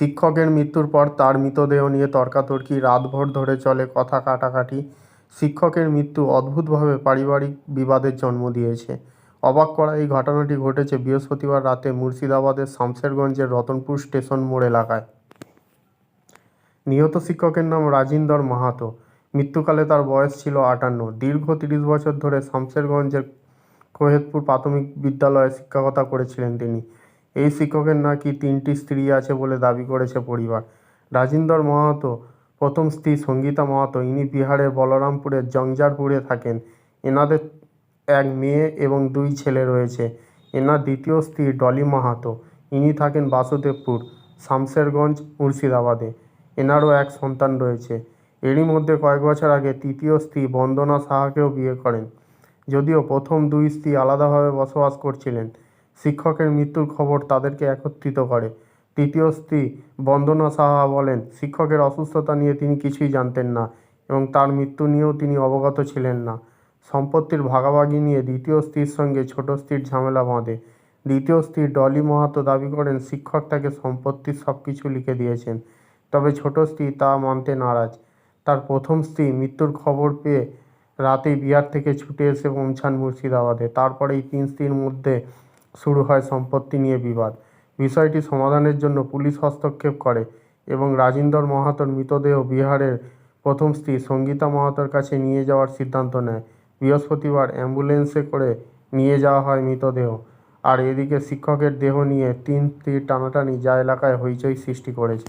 শিক্ষকের মৃত্যুর পর তার মৃতদেহ নিয়ে তর্কাতর্কি রাতভর ধরে চলে কথা কাটাকাটি। শিক্ষকের মৃত্যু অদ্ভুতভাবে পারিবারিক বিবাদের জন্ম দিয়েছে। অবাক করা এই ঘটনাটি ঘটেছে বৃহস্পতিবার রাতে মুর্শিদাবাদের শামশেরগঞ্জের রতনপুর স্টেশন মোড় এলাকায়। নিহত শিক্ষকের নাম রাজিন্দর মাহাতো। মৃত্যুকালে তার বয়স ছিল আটান্ন। দীর্ঘ তিরিশ বছর ধরে শামশেরগঞ্জের কোহেদপুর প্রাথমিক বিদ্যালয়ে শিক্ষকতা করেছিলেন তিনি। এই শিক্ষকের নাকি তিনটি স্ত্রী আছে বলে দাবি করেছে পরিবার। রাজিন্দর মাহাতো, প্রথম স্ত্রী সঙ্গীতা মাহাতো, ইনি বিহারের বলরামপুরের জংজারপুরে থাকেন। এনাদের এক মেয়ে এবং দুই ছেলে রয়েছে। এনার দ্বিতীয় স্ত্রী ডলি মাহাতো, ইনি থাকেন বাসুদেবপুর, শামশেরগঞ্জ, মুর্শিদাবাদে। এনারও এক সন্তান রয়েছে। এরই মধ্যে কয়েক বছর আগে তৃতীয় স্ত্রী বন্দনা সাহাকেও বিয়ে করেন। যদিও প্রথম দুই স্ত্রী আলাদাভাবে বসবাস করছিলেন। শিক্ষকের মৃত্যুর খবর তাদেরকে একত্রিত করে। তৃতীয় স্ত্রী বন্দনা সাহা বলেন, শিক্ষকের অসুস্থতা নিয়ে তিনি কিছুই জানতেন না এবং তার মৃত্যু নিয়েও তিনি অবগত ছিলেন না। সম্পত্তির ভাগাভাগি নিয়ে দ্বিতীয় স্ত্রীর সঙ্গে ছোট স্ত্রীর ঝামেলা বাঁধে। দ্বিতীয় স্ত্রী ডলি মাহাতো দাবি করেন, শিক্ষক তাকে সম্পত্তির সব কিছু লিখে দিয়েছেন, তবে ছোট স্ত্রী তা মানতে নারাজ। তার প্রথম স্ত্রী মৃত্যুর খবর পেয়ে রাতেই বিহার থেকে ছুটে এসে পৌঁছান মুর্শিদাবাদে। তারপরে এই তিন স্ত্রীর মধ্যে শুরু হয় সম্পত্তি নিয়ে বিবাদ। বিষয়টি সমাধানের জন্য পুলিশ হস্তক্ষেপ করে এবং রাজিন্দর মাহাতোর মৃতদেহ বিহারের প্রথম স্ত্রী সঙ্গীতা মাহাতোর কাছে নিয়ে যাওয়ার সিদ্ধান্ত নেয়। বৃহস্পতিবার অ্যাম্বুলেন্সে করে নিয়ে যাওয়া হয় মৃতদেহ। আর এদিকে শিক্ষকের দেহ নিয়ে তিন স্ত্রীর টানাটানি যা এলাকায় হইচই সৃষ্টি করেছে।